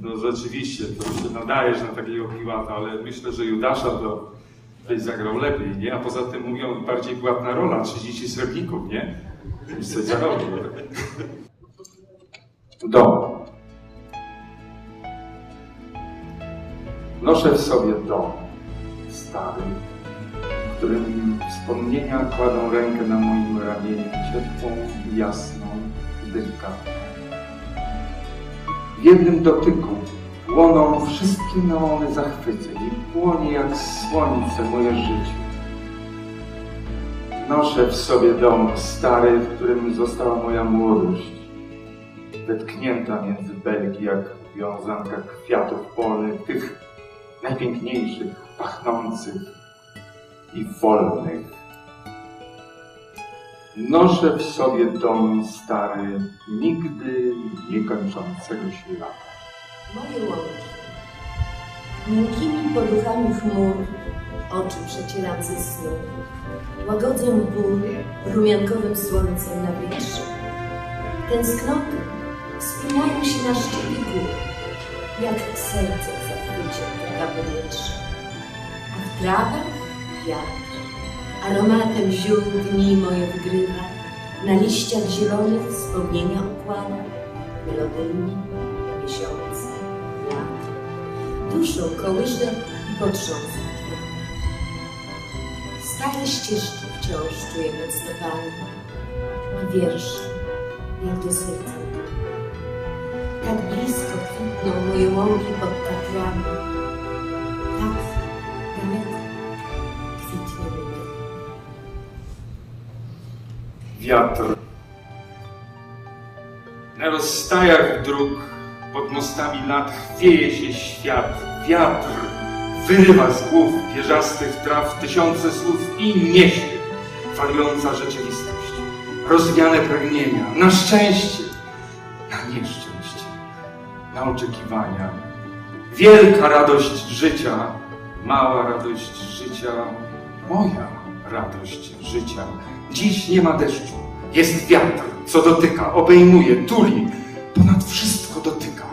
No, rzeczywiście, to się nadajesz na takiego Piłata, ale myślę, że Judasza to byś zagrał lepiej, nie? A poza tym mówią, bardziej płatna rola, 30 srebrników, nie? Niż coś zarobił. Dom. Noszę w sobie dom stary, w którym wspomnienia kładą rękę na moim ramieniu, ciepłą, jasną, delikatną. W jednym dotyku płoną wszystkie neony zachwyceń i płonie jak słońce moje życie. Noszę w sobie dom stary, w którym została moja młodość, wetknięta między belgi jak wiązanka kwiatów polnych, tych najpiękniejszych, pachnących i wolnych. Noszę w sobie dom stary, nigdy niekończącego się lata. Moje łąki. Miękkimi poduchami chmur oczy przecieram ze snu. Łagodzę ból rumiankowym słońcem na wietrze. Tęsknoty wspinają się na szczyty gór, jak serce w zachwycie na powietrze. A w trawach wiatr aromatem ziół dni moje wygrywa. Na liściach zielonych wspomnienia układa melodyjnie miesiące, lat. Duszą kołysze i potrząsa kwiat. Stare ścieżki wciąż czuję pod stopami, a wiersze jak do serca. Tak blisko kwitną moje łąki pod Tatrami, tak Wiatr. Na rozstajach dróg, pod mostami lat chwieje się świat. Wiatr wyrywa z głów pierzastych traw tysiące słów i niesie wariująca rzeczywistość. Rozwiane pragnienia, na szczęście, na nieszczęście, na oczekiwania. Wielka radość życia, mała radość życia, moja radość życia. Dziś nie ma deszczu, jest wiatr, co dotyka, obejmuje, tuli, ponad wszystko dotyka,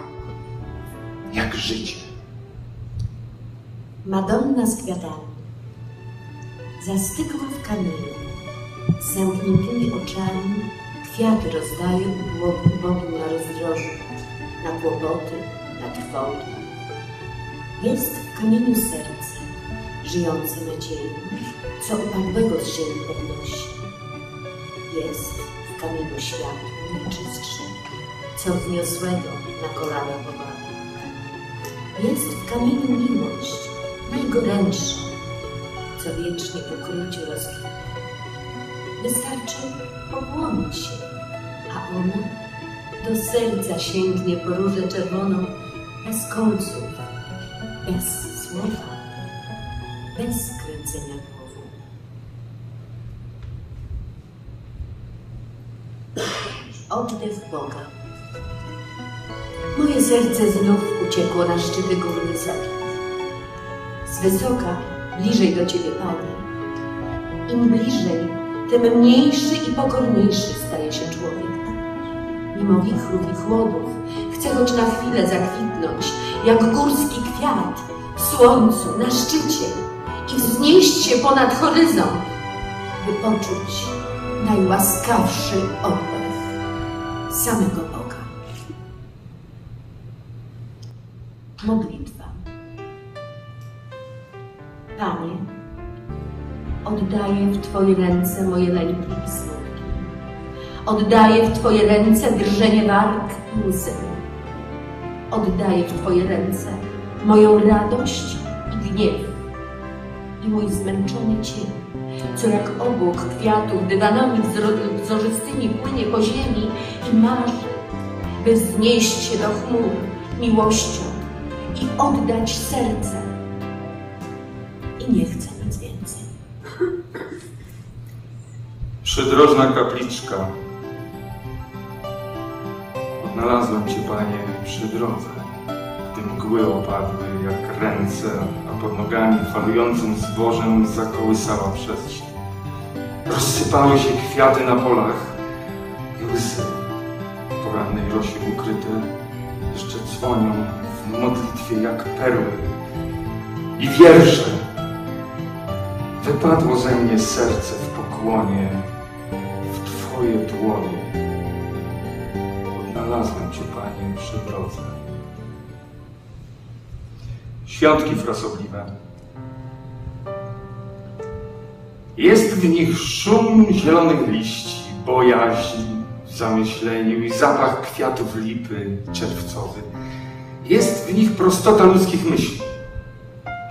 jak życie. Madonna z kwiatami zastygła w kamieniu, z zamkniętymi oczami kwiaty rozdaje ubogim Bogiem na rozdrożu, na kłopoty, na trwogi. Jest w kamieniu serce, żyjące nadzieją, co upadłego z ziemi podnosi. Jest w kamieniu światło najczystsze, co wniosłego na kolana pomaga. Jest w kamieniu miłość, najgorętsza, co wiecznie ukrycie rozkwita. Wystarczy pokłonić się, a ona do serca sięgnie po różę czerwoną, bez końców, bez słowa, bez skręcenia Oddech Boga. Moje serce znów uciekło na szczyty gór wysokich. Z wysoka, bliżej do Ciebie, Panie. Im bliżej, tym mniejszy i pokorniejszy staje się człowiek. Mimo wichrów i chłodów, chcę choć na chwilę zakwitnąć, jak górski kwiat w słońcu, na szczycie i wznieść się ponad horyzont, by poczuć najłaskawszy oddech samego Boga. Modlitwa. Panie, oddaję w Twoje ręce moje lęki i smutki. Oddaję w Twoje ręce drżenie warg i łzy. Oddaję w Twoje ręce moją radość i gniew i mój zmęczony cień, co jak obłok kwiatów dywanami wzorzystymi płynie po ziemi i marzy, by wznieść się do chmur miłością i oddać serce. I nie chcę nic więcej. Przydrożna kapliczka. Odnalazłem Cię, Panie, przy drodze. Mgły opadły jak ręce, a pod nogami falującym zbożem zakołysała przestrzeń. Rozsypały się kwiaty na polach i łysy w porannej rosie ukryte jeszcze dzwonią w modlitwie jak perły i wiersze. Wypadło ze mnie serce w pokłonie w Twoje dłonie. Odnalazłem Cię, Panie, przy drodze. Świątki frasobliwe. Jest w nich szum zielonych liści, bojaźń w zamyśleniu i zapach kwiatów lipy czerwcowy. Jest w nich prostota ludzkich myśli,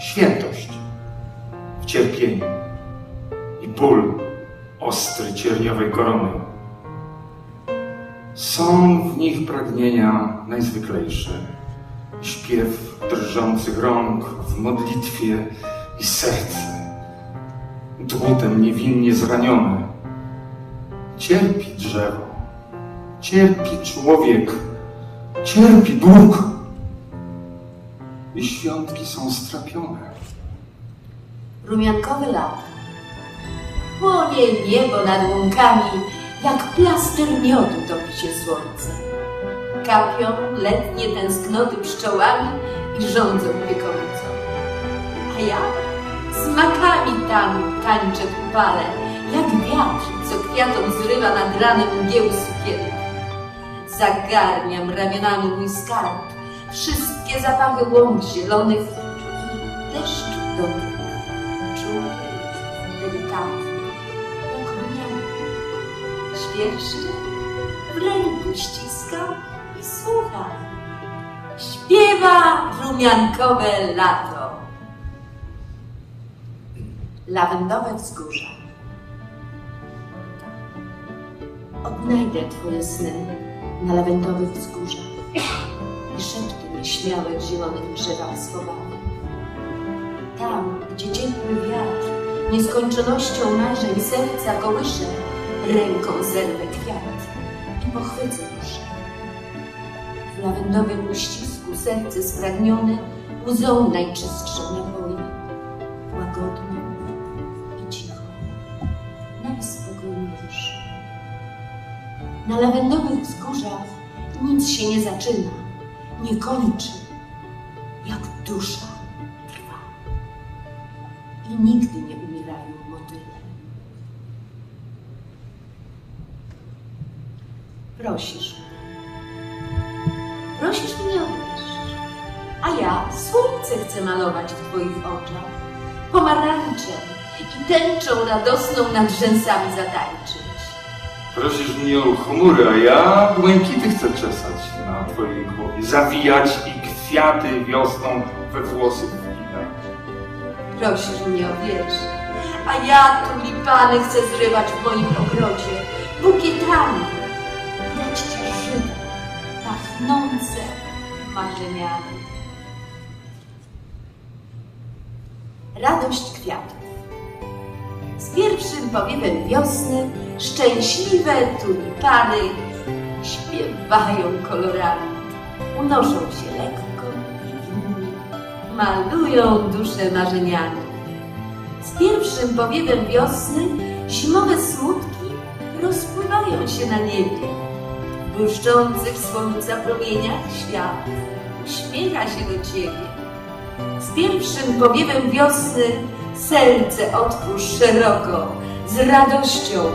świętość w cierpieniu i ból ostry cierniowej korony. Są w nich pragnienia najzwyklejsze, śpiew drżących rąk w modlitwie i serce, dłutem niewinnie zranione. Cierpi drzewo, cierpi człowiek, cierpi Bóg. I świątki są strapione. Rumiankowe lata. Płonie niebo nad łąkami, jak plaster miodu topi się słońce. Kapią letnie tęsknoty pszczołami i rządzą piekonicą. A ja z makami tam tańczę w upale, jak wiatr, co kwiatom zrywa nad ranem mgieł sukienki. Zagarniam ramionami mój skarb, wszystkie zapachy łąk zielonych i deszczu dobrych czuły, delikatny, jak. Świeższy, w ręku ściskam i słucham. Śpiewa rumiankowe lato. Lawendowe wzgórza. Odnajdę Twoje sny na lawendowych wzgórzach i szepty nieśmiałe w zielonych drzewach schowane. Tam, gdzie ciepły wiatr nieskończonością marzeń serca kołysze, ręką zerwę kwiat i pochwycę duszę. W lawendowym uścisku serce spragnione łzą najczystszą napoi, łagodną i cichą, najspokojniejszą. Na lawendowych wzgórzach nic się nie zaczyna, nie kończy, jak dusza trwa i nigdy nie umierają motyle. Prosisz. Prosisz mnie o deszcz, a ja słońce chcę malować w Twoich oczach, pomarańczem i tęczą radosną nad rzęsami zatańczyć. Prosisz mnie o chmury, a ja błękity chcę czesać na twojej głowie, zawijać i kwiaty wiosną we włosy wpinać. Prosisz mnie o wiersz, a ja tulipany chcę zrywać w moim ogrodzie, bukietami, pachnące marzeniami. Radość kwiatów. Z pierwszym powiewem wiosny szczęśliwe tulipany śpiewają kolorami, unoszą się lekko i winnie, malują duszę marzeniami. Z pierwszym powiewem wiosny zimowe smutki rozpływają się na niebie. W błyszczących słońca promieniach świat uśmiecha się do ciebie. Z pierwszym powiewem wiosny serce otwórz szeroko, z radością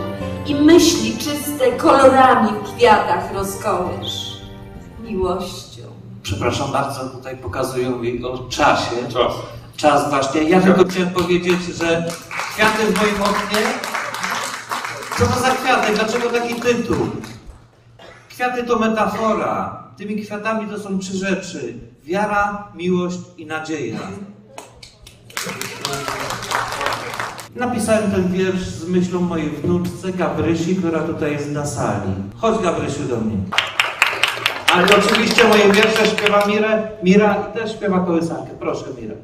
i myśli czyste kolorami w kwiatach rozkołysz. Miłością. Przepraszam bardzo, tutaj pokazują mi o czasie. Czas. Czas właśnie. Ja tylko chciałem powiedzieć, że kwiaty w moim oknie. Co to za kwiaty? Dlaczego taki tytuł? Kwiaty to metafora. Tymi kwiatami to są trzy rzeczy: wiara, miłość i nadzieja. Napisałem ten wiersz z myślą mojej wnuczce Gabrysi, która tutaj jest na sali. Chodź Gabrysiu do mnie. Ale oczywiście moje wiersze śpiewa Mirę, Mira i też śpiewa kołysankę. Proszę Mira.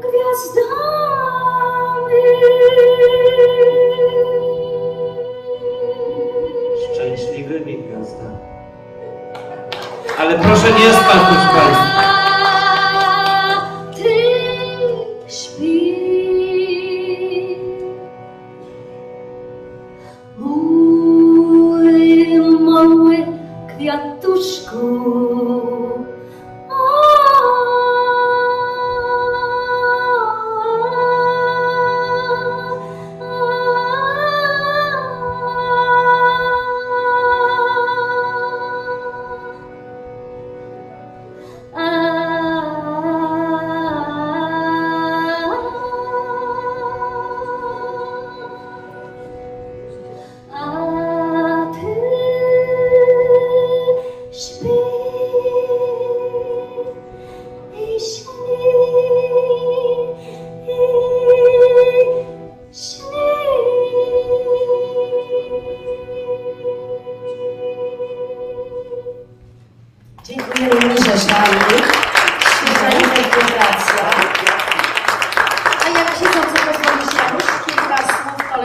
Gwiazdami. Szczęśliwymi gwiazdami. Ale proszę nie spać, proszę Państwa.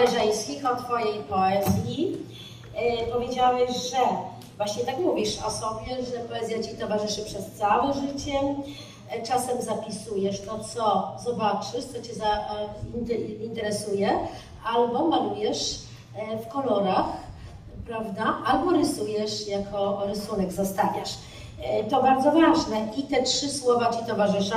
Koleżeńskich o Twojej poezji. E, powiedziałeś, że właśnie tak mówisz o sobie, że poezja Ci towarzyszy przez całe życie. E, Czasem zapisujesz to, co zobaczysz, co Cię inte- interesuje, albo malujesz w kolorach, prawda? Albo rysujesz jako rysunek, zostawiasz. E, To bardzo ważne i te trzy słowa Ci towarzyszą,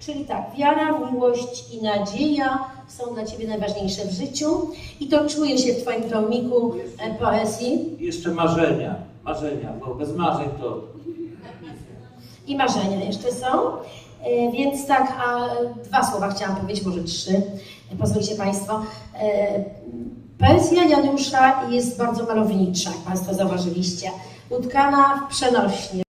czyli tak, wiara, miłość i nadzieja są dla Ciebie najważniejsze w życiu i to czuje się w Twoim tomiku e, poezji Jeszcze marzenia. Marzenia, bo bez marzeń to i marzenia jeszcze są. E, Więc tak, a dwa słowa chciałam powiedzieć, może trzy, pozwolicie Państwo. Poezja Janusza jest bardzo malownicza, jak Państwo zauważyliście, utkana w przenośnie.